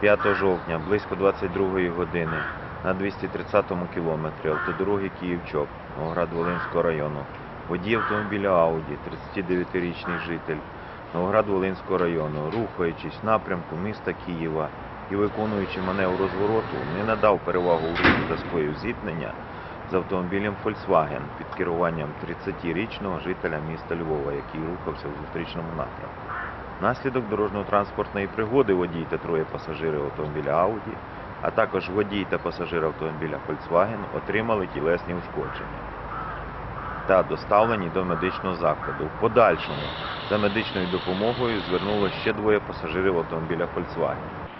5 жовтня близько 22 години на 230-му кілометрі автодороги Київ-Чоп, Новоград-Волинського району. Водій автомобіля Ауді, 39-річний житель Новоград-Волинського району, рухаючись в напрямку міста Києва і виконуючи маневр розвороту, не надав перевагу руху та скоїв зіткнення з автомобілем Volkswagen під керуванням 30-річного жителя міста Львова, який рухався в зустрічному напрямку. Внаслідок дорожньо-транспортної пригоди водій та троє пасажирів автомобіля Audi, а також водій та пасажир автомобіля Volkswagen отримали тілесні ушкодження та доставлені до медичного закладу. В подальшому за медичною допомогою звернулося ще двоє пасажирів автомобіля Volkswagen.